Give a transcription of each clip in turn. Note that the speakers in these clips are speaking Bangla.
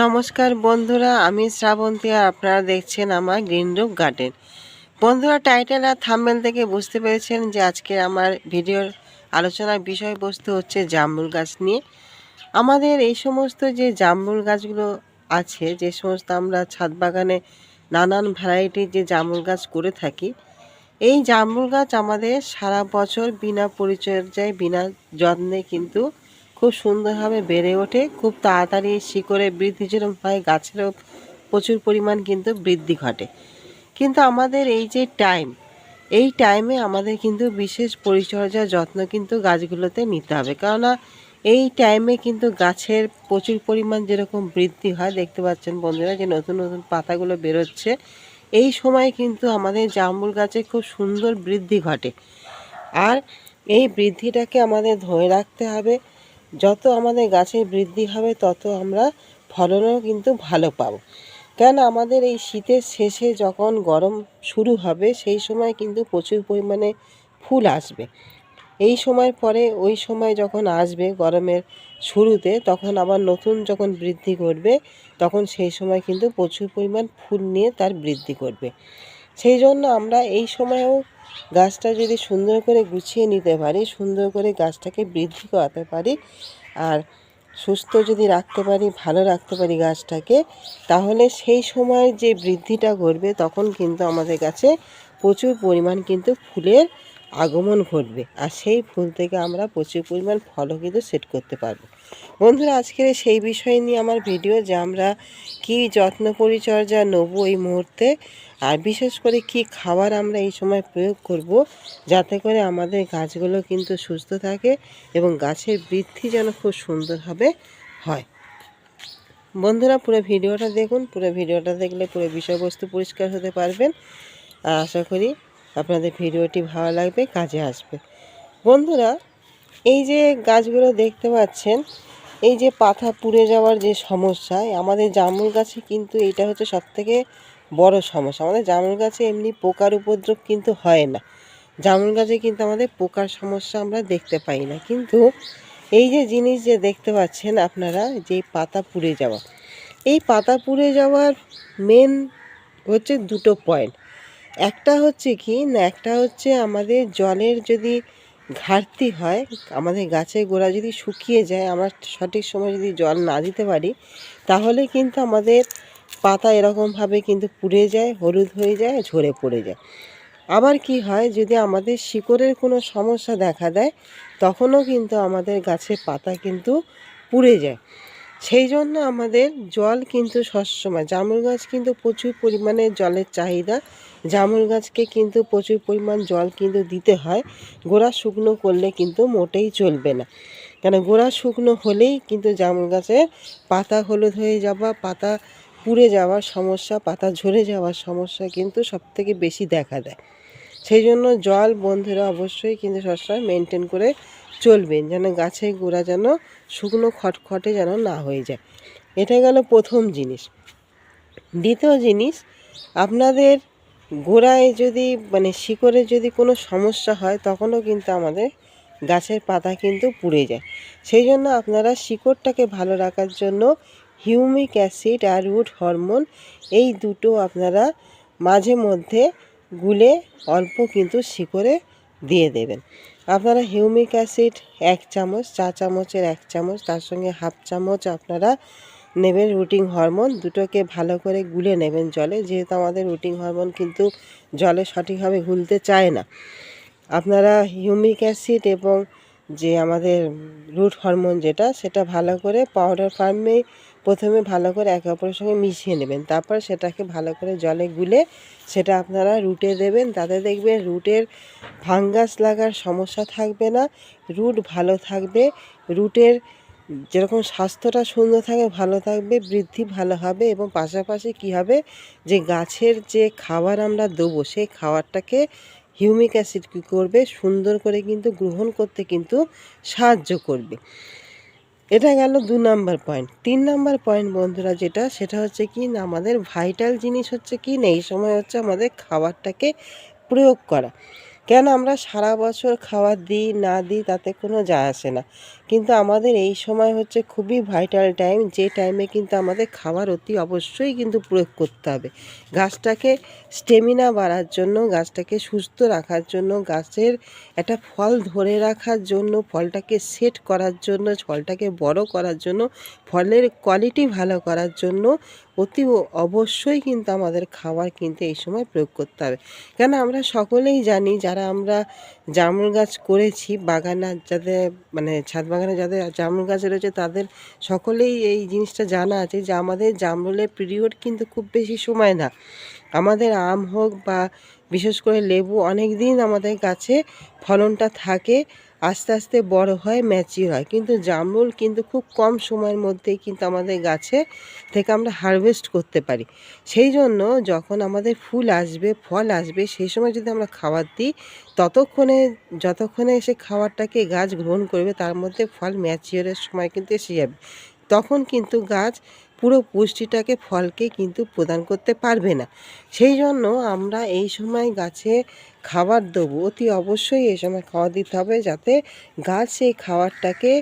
নমস্কার বন্ধুরা, আমি শ্রাবন্তী আর আপনারা দেখছেন আমার গ্রিন রুপ গার্ডেন। বন্ধুরা, টাইটেল আর থাম্বেল থেকে বুঝতে পেরেছেন যে আজকে আমার ভিডিওর আলোচনার বিষয়বস্তু হচ্ছে জামরুল গাছ নিয়ে। আমাদের এই সমস্ত যে জামরুল গাছগুলো আছে, যে সমস্ত আমরা ছাদ বাগানে নানান ভ্যারাইটির যে জামরুল গাছ করে থাকি, এই জামরুল গাছ আমাদের সারা বছর বিনা পরিচর্যায়, বিনা যত্নে কিন্তু খুব সুন্দরভাবে বেড়ে ওঠে। খুব তাড়াতাড়ি শিকড়ে বৃদ্ধি যেরকম হয়, গাছেরও প্রচুর পরিমাণ কিন্তু বৃদ্ধি ঘটে। কিন্তু আমাদের এই যে টাইম এই টাইমে আমাদের কিন্তু বিশেষ পরিচর্যা যত্ন কিন্তু গাছগুলোতে নিতে হবে। কেননা এই টাইমে কিন্তু গাছের প্রচুর পরিমাণ যেরকম বৃদ্ধি হয়, দেখতে পাচ্ছেন বন্ধুরা যে নতুন নতুন পাতাগুলো বেরোচ্ছে, এই সময় কিন্তু আমাদের জামুল গাছে খুব সুন্দর বৃদ্ধি ঘটে। আর এই বৃদ্ধিটাকে আমাদের ধরে রাখতে হবে। যত আমাদের গাছের বৃদ্ধি হবে, তত আমরা ফলনও কিন্তু ভালো পাবো। কেন আমাদের এই শীতের শেষে যখন গরম শুরু হবে, সেই সময় কিন্তু প্রচুর পরিমাণে ফুল আসবে। এই সময় পরে, ওই সময় যখন আসবে গরমের শুরুতে, তখন আবার নতুন যখন বৃদ্ধি করবে তখন সেই সময় কিন্তু প্রচুর পরিমাণ ফুল নিয়ে তার বৃদ্ধি করবে সেই জন্য আমরা এই সময়েও গাছটা যদি সুন্দর করে গুছিয়ে নিতে পারি, সুন্দর করে গাছটাকে বৃদ্ধি করাতে পারি আর সুস্থ যদি রাখতে পারি, ভালো রাখতে পারি গাছটাকে, তাহলে সেই সময় যে বৃদ্ধিটা ঘটবে তখন কিন্তু আমাদের কাছে প্রচুর পরিমাণ কিন্তু ফুলের আগমন ঘটবে। আর সেই ফুল থেকে আমরা প্রচুর পরিমাণ ফলও কিন্তু সেট করতে পারব। বন্ধুরা, আজকের সেই বিষয় নিয়ে আমার ভিডিও যে আমরা কী যত্ন পরিচর্যা নেব এই মুহূর্তে, আর বিশেষ করে কি খাবার আমরা এই সময় প্রয়োগ করব, যাতে করে আমাদের গাছগুলো কিন্তু সুস্থ থাকে এবং গাছের বৃদ্ধি যেন খুব সুন্দরভাবে হয়। বন্ধুরা, পুরো ভিডিওটা দেখুন। পুরো ভিডিওটা দেখলে পুরো বিষয়বস্তু পরিষ্কার হতে পারবেন। আর আশা করি আপনাদের ভিডিওটি ভালো লাগবে, কাজে আসবে। বন্ধুরা, এই যে গাছগুলো দেখতে পাচ্ছেন, এই যে পাতা পুড়ে যাওয়ার যে সমস্যা, আমাদের জামুল গাছে কিন্তু এটা হচ্ছে সবথেকে বড় সমস্যা। আমাদের জামুল গাছে এমনি পোকার উপদ্রব কিন্তু হয় না। জামুল গাছে কিন্তু আমাদের পোকার সমস্যা আমরা দেখতে পাই না। কিন্তু এই যে জিনিস যে দেখতে পাচ্ছেন আপনারা, যে পাতা পুড়ে যাওয়া, এই পাতা পুড়ে যাওয়ার মেন হচ্ছে দুটো পয়েন্ট একটা হচ্ছে কি, না, একটা হচ্ছে আমাদের জলের যদি ঘাটতি হয়, আমাদের গাছের গোড়া যদি শুকিয়ে যায়, আমরা সঠিক সময় যদি জল না দিতে পারি, তাহলে কিন্তু আমাদের পাতা এরকমভাবে কিন্তু পুড়ে যায়, হলুদ হয়ে যায়, ঝরে পড়ে যায়। আবার কি হয়, যদি আমাদের শিকড়ের কোনো সমস্যা দেখা দেয়, তখনও কিন্তু আমাদের গাছের পাতা কিন্তু পুড়ে যায়। সেই জন্য আমাদের জল কিন্তু সবসময় জামুল গাছ কিন্তু প্রচুর পরিমাণে জলের চাহিদা। জামুল গাছকে কিন্তু প্রচুর পরিমাণ জল কিন্তু দিতে হয়। গোড়া শুকনো করলে কিন্তু মোটেই চলবে না। কেন, গোড়া শুকনো হলেই কিন্তু জামুল গাছের পাতা হলুদ হয়ে যাওয়া, পাতা পুড়ে যাওয়ার সমস্যা, পাতা ঝরে যাওয়ার সমস্যা কিন্তু সবথেকে বেশি দেখা দেয়। সেই জন্য জল বন্ধুরা অবশ্যই কিন্তু সবসময় মেনটেন করে চলবেন, যেন গাছের গোড়া যেন শুকনো খটখটে যেন না হয়ে যায়। এটা গেল প্রথম জিনিস। দ্বিতীয় জিনিস, আপনাদের গোড়ায় যদি মানে শিকড়ে যদি কোনো সমস্যা হয়, তখনও কিন্তু আমাদের গাছের পাতা কিন্তু পুড়ে যায়। সেই জন্য আপনারা শিকড়টাকে ভালো রাখার জন্য হিউমিক অ্যাসিড আর রুট হরমোন এই দুটো আপনারা মাঝে মধ্যে গুলে অল্প কিন্তু শিকড়ে দিয়ে দেবেন। আপনারা হিউমিক অ্যাসিড এক চামচ, চা চামচের এক চামচ, তার সঙ্গে হাফ চামচ আপনারা নেবেন রুটিং হরমোন। দুটোকে ভালো করে গুলে নেবেন জলে। যেহেতু আমাদের রুটিং হরমোন কিন্তু জলে সঠিকভাবে গুলতে চায় না। আপনারা হিউমিক অ্যাসিড এবং যে আমাদের রুট হরমোন যেটা, সেটা ভালো করে পাউডার ফার্মে প্রথমে ভালো করে একে অপরের সঙ্গে মিশিয়ে নেবেন। তারপর সেটাকে ভালো করে জলে গুলে সেটা আপনারা রুটে দেবেন। তাতে দেখবেন রুটের ফাঙ্গাস লাগার সমস্যা থাকবে না। রুট ভালো থাকবে। রুটের যেরকম স্বাস্থ্যটা সুন্দর থাকে, ভালো থাকবে, বৃদ্ধি ভালো হবে এবং পাশাপাশি কী হবে? যে গাছের যে খাবার আমরা দেবো, সেই খাবারটাকে হিউমিক অ্যাসিড কী করবে? সুন্দর করে কিন্তু গ্রহণ করতে কিন্তু সাহায্য করবে। এটা গেল দু নাম্বার পয়েন্ট তিন নাম্বার পয়েন্ট বন্ধুরা যেটা, সেটা হচ্ছে কি না, আমাদের ভাইটাল জিনিস হচ্ছে কি না, এই সময় হচ্ছে আমাদের খাবারটাকে প্রয়োগ করা। কেন আমরা সারা বছর খাবার দিই না দিই তাতে কোনো যায় আসে না। কিন্তু আমাদের এই সময় হচ্ছে খুবই ভাইটাল টাইম যে টাইমে কিন্তু আমাদের খাবার অতি অবশ্যই কিন্তু প্রয়োগ করতে হবে। গাছটাকে স্টেমিনা বাড়ার জন্য, গাছটাকে সুস্থ রাখার জন্য, গাছের একটা ফল ধরে রাখার জন্য, ফলটাকে সেট করার জন্য, ফলটাকে বড় করার জন্য, ফলের কোয়ালিটি ভালো করার জন্য অতি অবশ্যই কিন্তু আমাদের খাবার কিন্তু এই সময় প্রয়োগ করতে হবে। কেন আমরা সকলেই জানি, যারা আমরা জামরুল গাছ করেছি, বাগানে যাদের মানে ছাদ বাগানে যাদের জামরুল গাছ রয়েছে, তাদের সকলেই এই জিনিসটা জানা আছে যে আমাদের জামরুলের পিরিয়ড কিন্তু খুব বেশি সময় না। আমাদের আম হোক বা বিশেষ করে লেবু, অনেক দিন আমাদের গাছে ফলনটা থাকে। আস্তে আস্তে বড় হয় ম্যাচিউর হয়। কিন্তু জামরুল কিন্তু খুব কম সময়ের মধ্যেই কিন্তু আমাদের গাছে থেকে আমরা হারভেস্ট করতে পারি। সেই জন্য যখন আমাদের ফুল আসবে, ফল আসবে, সেই সময় যদি আমরা খাবার দিই, ততক্ষণে, যতক্ষণে এসে খাবারটাকে গাছ গ্রহণ করবে, তার মধ্যে ফল ম্যাচিওরের সময় কিন্তু এসে যাবে। তখন কিন্তু গাছ পুরো পুষ্টিটাকে ফলকে কিন্তু প্রদান করতে পারবে না। সেই জন্য আমরা এই সময় গাছে খাবার দেবো, অতি অবশ্যই এই সময় খাবার দিতে হবে যাতে গাছ সেই খাবারটাকে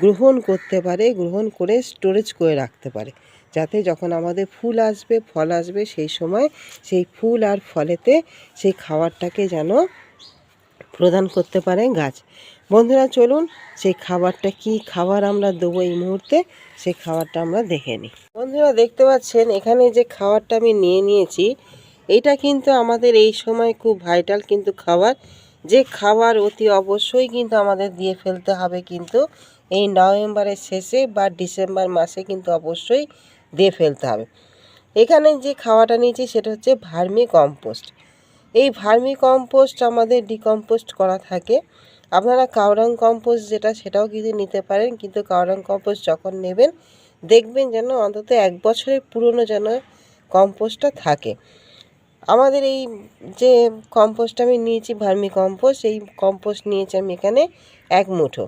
গ্রহণ করতে পারে, গ্রহণ করে স্টোরেজ করে রাখতে পারে। যাতে যখন আমাদের ফুল আসবে, ফল আসবে, সেই সময় সেই ফুল আর ফলেতে সেই খাবারটাকে যেন প্রদান করতে পারে গাছ। বন্ধুরা, চলুন সেই খাবারটা, কি খাবার আমরা দেবো এই মুহূর্তে, সেই খাবারটা আমরা দেখে নিই। বন্ধুরা, দেখতে পাচ্ছেন, এখানে যে খাবারটা আমি নিয়ে নিয়েছি, এটা কিন্তু আমাদের এই সময় খুব ভাইটাল কিন্তু খাবার। যে খাবার অতি অবশ্যই কিন্তু আমাদের দিয়ে ফেলতে হবে কিন্তু এই নভেম্বরের শেষে বা ডিসেম্বর মাসে কিন্তু অবশ্যই দিয়ে ফেলতে হবে। এখানে যে খাওয়াটা নিয়েছি, সেটা হচ্ছে ভার্মি কম্পোস্ট। এই ভার্মি কম্পোস্ট আমাদের ডিকম্পোস্ট করা থাকে। আপনারা কাউরাং কম্পোস্ট যেটা সেটাও কিন্তু নিতে পারেন, কিন্তু কাউরাং কম্পোস্ট যখন নেবেন, দেখবেন যেন অন্তত এক বছরের পুরনো যেন কম্পোস্টটা থাকে। আমাদের এই যে কম্পোস্ট আমি নিয়েছি, ভার্মি কম্পোস্ট, এই কম্পোস্ট নিয়েছি আমি এখানে এক মুঠো।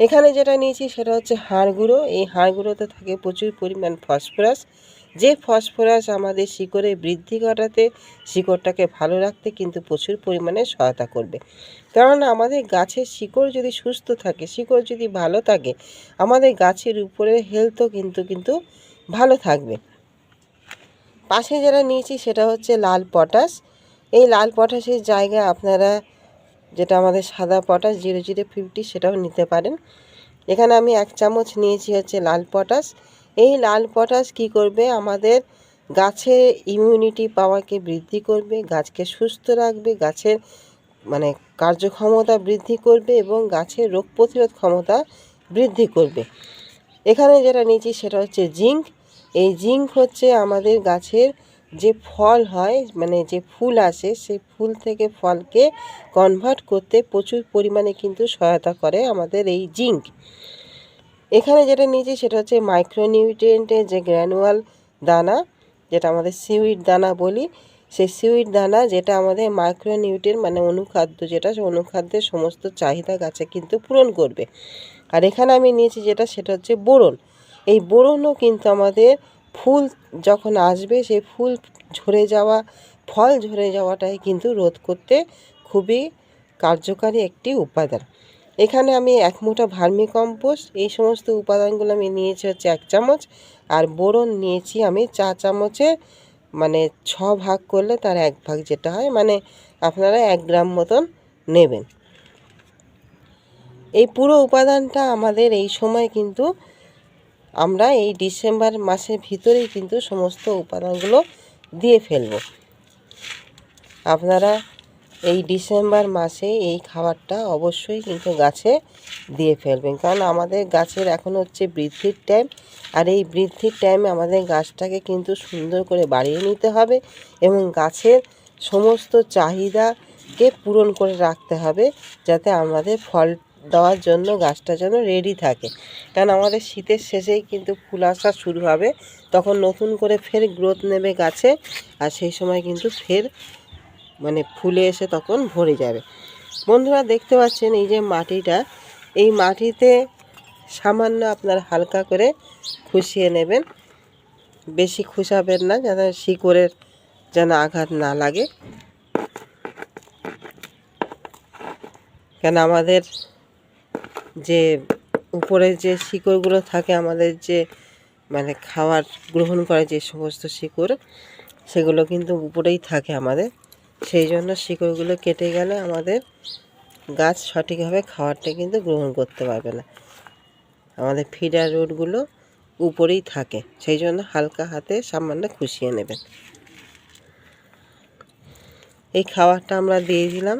এখানে যেটা নিয়েছি সেটা হচ্ছে হাড় গুঁড়ো। এই হাড় গুঁড়োতে থাকে প্রচুর পরিমাণ ফসফরাস। যে ফসফরাস আমাদের শিকড়ে বৃদ্ধি ঘটাতে শিকড়টাকে ভালো রাখতে কিন্তু প্রচুর পরিমাণে সহায়তা করবে। কারণ আমাদের গাছের শিকড় যদি সুস্থ থাকে, শিকড় যদি ভালো থাকে, আমাদের গাছের উপরের হেলথও কিন্তু কিন্তু ভালো থাকবে। পাশে যেটা নিয়েছি সেটা হচ্ছে লাল পটাশ। এই লাল পটাশের জায়গায় আপনারা যেটা আমাদের সাদা পটাশ জিরো জিরো ফিফটি সেটাও নিতে পারেন। এখানে আমি এক চামচ নিয়েছি হচ্ছে লাল পটাশ। এই লাল পটাশ কি করবে? আমাদের গাছের ইমিউনিটি পাওয়ারকে বৃদ্ধি করবে, গাছকে সুস্থ রাখবে, গাছের মানে কার্যক্ষমতা বৃদ্ধি করবে এবং গাছের রোগ প্রতিরোধ ক্ষমতা বৃদ্ধি করবে। এখানে যেটা নিয়েছি সেটা হচ্ছে জিঙ্ক। এই জিঙ্ক হচ্ছে আমাদের গাছের যে ফল হয় মানে যে ফুল আসে, সেই ফুল থেকে ফলকে কনভার্ট করতে প্রচুর পরিমাণে কিন্তু সহায়তা করে আমাদের এই জিঙ্ক। এখানে যেটা নিয়েছি সেটা হচ্ছে মাইক্রোনিউট্রিয়েন্টের যে গ্র্যানুয়াল দানা, যেটা আমাদের সিউইড দানা বলি, সেই সিউইড দানা যেটা আমাদের মাইক্রোনিউট্রিয়েন্ট মানে অনুখাদ্য, যেটা অনুখাদ্যের সমস্ত চাহিদা গাছে কিন্তু পূরণ করবে। আর এখানে আমি নিয়েছি যেটা, সেটা হচ্ছে বোরন। এই বোরনও কিন্তু আমাদের ফুল যখন আসবে, সেই ফুল ঝরে যাওয়া, ফল ঝরে যাওয়াটাই কিন্তু রোধ করতে খুবই কার্যকারী একটি উপাদান। এখানে আমি এক মুঠা ভার্মি কম্পোস্ট এই সমস্ত উপাদানগুলো আমি নিয়েছি হচ্ছে এক চামচ, আর বোরন নিয়েছি আমি চা চামচে মানে ছ ভাগ করলে তার এক ভাগ যেটা হয় মানে আপনারা এক গ্রাম মতন নেবেন। এই পুরো উপাদানটা আমাদের এই সময় কিন্তু আমরা এই ডিসেম্বর মাসের ভিতরেই কিন্তু সমস্ত উপাদানগুলো দিয়ে ফেলব। আপনারা এই ডিসেম্বর মাসে এই খাবারটা অবশ্যই কিন্তু গাছে দিয়ে ফেলবেন। কারণ আমাদের গাছের এখন হচ্ছে বৃদ্ধির টাইম আর এই বৃদ্ধির টাইমে আমাদের গাছটাকে কিন্তু সুন্দর করে বাড়িয়ে নিতে হবে এবং গাছের সমস্ত চাহিদাকে পূরণ করে রাখতে হবে যাতে আমাদের ফল দেওয়ার জন্য গাছটা যেন রেডি থাকে। কারণ আমাদের শীতের শেষেই কিন্তু ফুল আসা শুরু হবে, তখন নতুন করে ফের গ্রোথ নেবে গাছে, আর সেই সময় কিন্তু ফের মানে ফুলে এসে তখন ভরে যাবে। বন্ধুরা, দেখতে পাচ্ছেন এই যে মাটিটা। এই মাটিতে সামান্য আপনার হালকা করে খুশিয়ে নেবেন। বেশি খুশাবেন না, যেন শিকড়ের যেন আঘাত না লাগে। কেন আমাদের যে উপরে যে শিকড়গুলো থাকে, আমাদের যে মানে খাওয়ার, গ্রহণ করে যে সমস্ত শিকড়, সেগুলো কিন্তু উপরেই থাকে আমাদের। সেই জন্য শিকড়গুলো কেটে গেলে আমাদের গাছ সঠিকভাবে খাবারটা কিন্তু গ্রহণ করতে পারবে না। আমাদের ফিডার রুটগুলো উপরেই থাকে, সেই জন্য হালকা হাতে সামান্য খুশিয়ে নেবেন। এই খাবারটা আমরা দিয়ে দিলাম।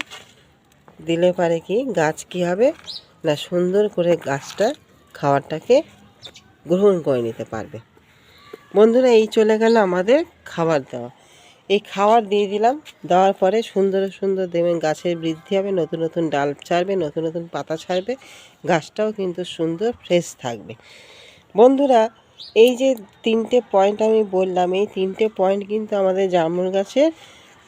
দিলে পারে কি গাছ কি হবে না সুন্দর করে গাছটা খাবারটাকে গ্রহণ করে নিতে পারবে। বন্ধুরা, এই চলে গেল আমাদের খাবার দেওয়া। এই খাবার দিয়ে দিলাম। দেওয়ার পরে সুন্দর সুন্দর দেবেন গাছের বৃদ্ধি হবে, নতুন নতুন ডাল ছাড়বে, নতুন নতুন পাতা ছাড়বে, গাছটাও কিন্তু সুন্দর ফ্রেশ থাকবে। বন্ধুরা, এই যে তিনটে পয়েন্ট আমি বললাম, এই তিনটে পয়েন্ট কিন্তু আমাদের জামরুল গাছের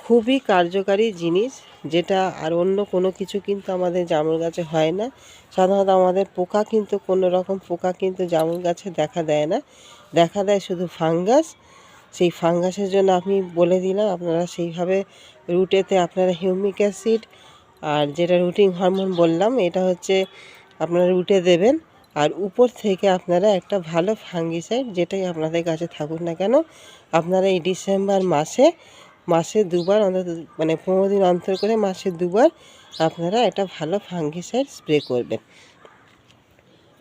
খুবই কার্যকারী জিনিস, যেটা আর অন্য কোনো কিছু কিন্তু আমাদের জামরুল গাছে হয় না। সাধারণত আমাদের পোকা কিন্তু, কোনো রকম পোকা কিন্তু জামরুল গাছে দেখা দেয় না। দেখা দেয় শুধু ফাঙ্গাস সেই ফাঙ্গাসের জন্য আমি বলে দিলাম, আপনারা সেইভাবে রুটেতে আপনারা হিউমিক অ্যাসিড আর যেটা রুটিং হরমোন বললাম, এটা হচ্ছে আপনারা রুটে দেবেন। আর উপর থেকে আপনারা একটা ভালো ফাঙ্গিসাইড যেটাই আপনাদের কাছে থাকুক না কেন, আপনারা এই ডিসেম্বর মাসে মাসে দুবার অন্তত মানে পনেরো দিন অন্তর করে মাসে দুবার আপনারা একটা ভালো ফাঙ্গিসাইড স্প্রে করবেন।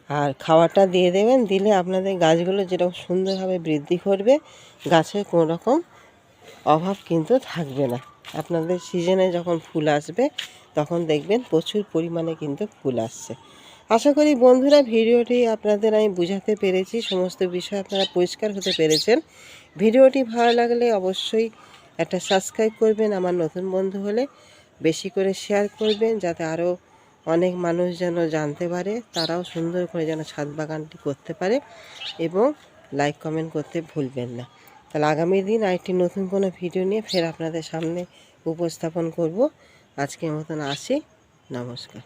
আর খাওয়াটা দিয়ে দেবেন, দিলে আপনাদের গাছগুলো যেরকম সুন্দরভাবে বৃদ্ধি করবে গাছের কোনো রকম অভাব কিন্তু থাকবে না। আপনাদের সিজনে যখন ফুল আসবে, তখন দেখবেন প্রচুর পরিমাণে কিন্তু ফুল আসছে। আশা করি বন্ধুরা ভিডিওটি আপনাদের আমি বুঝাতে পেরেছি, সমস্ত বিষয় আপনারা পরিষ্কার হতে পেরেছেন। ভিডিওটি ভালো লাগলে অবশ্যই একটা সাবস্ক্রাইব করবেন, আমার নতুন বন্ধু হলে বেশি করে শেয়ার করবেন, যাতে আরও অনেক মানুষ যেন জানতে পারে, তারাও সুন্দর করে যেন ছাদ বাগানটি করতে পারে এবং লাইক কমেন্ট করতে ভুলবেন না। তাহলে আগামী দিন আরেকটি নতুন কোনো ভিডিও নিয়ে ফের আপনাদের সামনে উপস্থাপন করব। আজকের মতন আসি, নমস্কার।